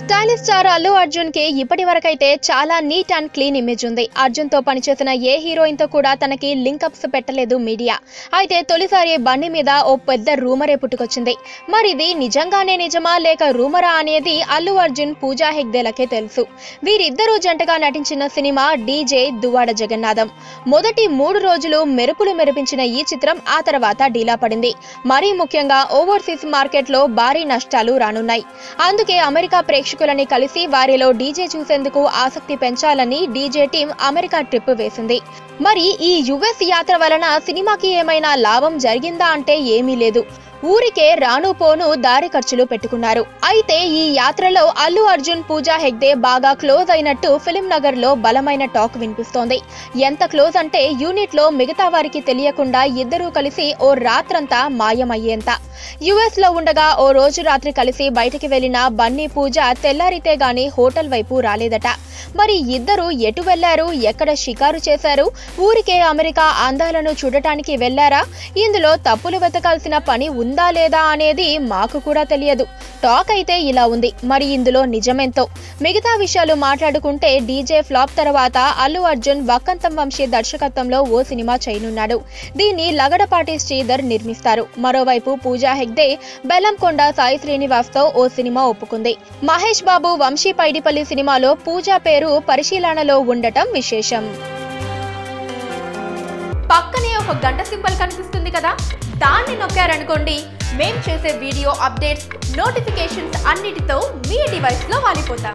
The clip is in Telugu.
స్టార్ అల్లు అర్జున్కి ఇప్పటి వరకైతే చాలా నీట్ అండ్ క్లీన్ ఇమేజ్ ఉంది. అర్జున్తో పనిచేసిన ఏ హీరోయిన్తో కూడా తనకి లింకప్స్ పెట్టలేదు మీడియా. అయితే తొలిసారి బండి మీద ఓ పెద్ద రూమరే పుట్టుకొచ్చింది. మరి ఇది నిజంగానే నిజమా లేక రూమరా అనేది అల్లు అర్జున్ పూజా హెగ్దేలకే తెలుసు. వీరిద్దరూ జంటగా నటించిన సినిమా డీజే దువాడ జగన్నాథం. మొదటి మూడు రోజులు మెరుపులు మెరిపించిన ఈ చిత్రం ఆ తర్వాత డీలా పడింది. మరీ ముఖ్యంగా ఓవర్సీస్ మార్కెట్లో భారీ నష్టాలు రానున్నాయి. అందుకే అమెరికా ప్రేక్షకులని కలిసి వారిలో డీజే చూసేందుకు ఆసక్తి పెంచాలని డీజే టీం అమెరికా ట్రిప్ వేసింది. మరి ఈ యుఎస్ యాత్ర వలన సినిమాకి ఏమైనా లాభం జరిగిందా అంటే ఏమీ లేదు. ఊరికే రాను పోను దారి ఖర్చులు పెట్టుకున్నారు. అయితే ఈ యాత్రలో అల్లు అర్జున్ పూజా హెగ్దే బాగా క్లోజ్ అయినట్టు ఫిలిం నగర్లో బలమైన టాక్ వినిపిస్తోంది. ఎంత క్లోజ్ అంటే యూనిట్లో మిగతా వారికి తెలియకుండా ఇద్దరూ కలిసి ఓ రాత్రంతా మాయమయ్యేంత. యుఎస్లో ఉండగా ఓ రోజు రాత్రి కలిసి బయటికి వెళ్ళిన బన్నీ పూజ తెల్లారితే గాని హోటల్ వైపు రాలేదట. మరి ఇద్దరు ఎటు వెళ్ళారు? ఎక్కడ షికారు చేశారు? ఊరికే అమెరికా అందాలను చూడటానికి వెళ్ళారా? ఇందులో తప్పులు వెతకాల్సిన పని ఉందా లేదా అనేది మాకు కూడా తెలియదు. టాక్ అయితే ఇలా ఉంది. మరి ఇందులో నిజమెంతో? మిగతా విషయాలు మాట్లాడుకుంటే డీజే ఫ్లాప్ తర్వాత అల్లు అర్జున్ వక్కంతం వంశీ దర్శకత్వంలో ఓ సినిమా చేయనున్నాడు. దీన్ని లగడపాటి శ్రీధర్ నిర్మిస్తారు. మరోవైపు పూజా హెగ్దే బెల్లంకొండ సాయి శ్రీనివాస్తో ఓ సినిమా ఒప్పుకుంది. మహేష్ బాబు వంశీ పైడిపల్లి సినిమాలో పూజా పేరు పరిశీలనలో ఉండటం విశేషం. పక్కనే ఒక గంట సింబల్ కనిపిస్తుంది కదా? దాన్ని నొక్కారనుకోండి మేం చేసే వీడియో అప్డేట్స్ నోటిఫికేషన్స్ అన్నిటితో మీ డివైస్లో వాలిపోతాం.